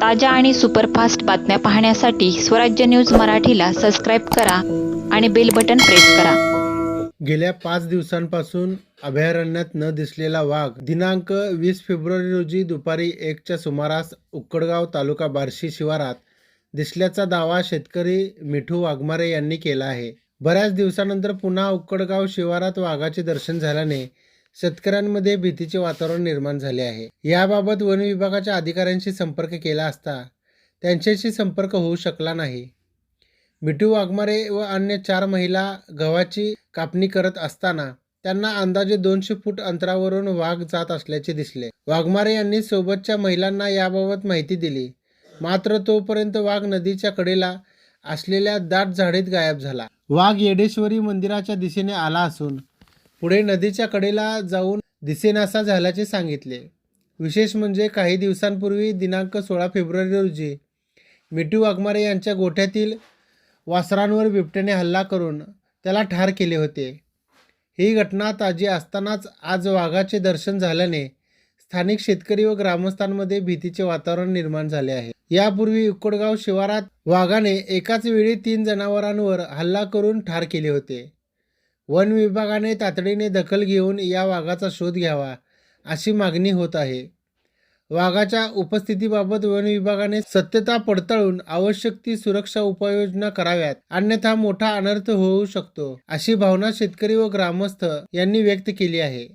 ताज्या आणि सुपरफास्ट बातम्या पाहण्यासाठी स्वराज्य न्यूज मराठीला सबस्क्राईब करा आणि बेल बटन प्रेस करा. गेल्या पाच दिवसांपासून अभयारण्यात न दिसलेला वाघ दिनांक वीस फेब्रुवारी रोजी दुपारी एकच्या सुमारास उक्कडगाव तालुका बार्शी शिवारात दिसल्याचा दावा शेतकरी मिठू वाघमारे यांनी केला आहे. बऱ्याच दिवसानंतर पुन्हा उक्कडगाव शिवारात वाघाचे दर्शन झाल्याने शेतकऱ्यांमध्ये भीतीचे वातावरण निर्माण झाले आहे. याबाबत वन विभागाच्या अधिकाऱ्यांशी संपर्क केला असता त्यांच्याशी संपर्क होऊ शकला नाही. मिठू वाघमारे व अन्य चार महिला गव्हाची कापणी करत असताना त्यांना अंदाजे दोनशे फूट अंतरावरून वाघ जात असल्याचे दिसले. वाघमारे यांनी सोबतच्या महिलांना याबाबत माहिती दिली. मात्र तोपर्यंत वाघ नदीच्या कडेला असलेल्या दाट झाडीत गायब झाला. वाघ येडेश्वरी मंदिराच्या दिशेने आला असून पुढे नदीच्या कडेला जाऊन दिसेनासा झाल्याचे सांगितले. विशेष म्हणजे काही दिवसांपूर्वी दिनांक सोळा फेब्रुवारी रोजी मिठू वाघमारे यांच्या गोठ्यातील वासरांवर बिबट्याने हल्ला करून त्याला ठार केले होते. ही घटना ताजी असतानाच आज वाघाचे दर्शन झाल्याने स्थानिक शेतकरी व ग्रामस्थांमध्ये भीतीचे वातावरण निर्माण झाले आहे. यापूर्वी उक्कडगाव शिवारात वाघाने एकाच वेळी तीन जनावरांवर हल्ला करून ठार केले होते. वन विभागाने तातडीने दखल घेऊन या वाघाचा शोध घ्यावा अशी मागणी होत आहे. वाघाच्या उपस्थितीबाबत वन विभागाने सत्यता पडताळून आवश्यक ती सुरक्षा उपाययोजना कराव्यात अन्यथा मोठा अनर्थ होऊ शकतो अशी भावना शेतकरी व ग्रामस्थ यांनी व्यक्त केली आहे.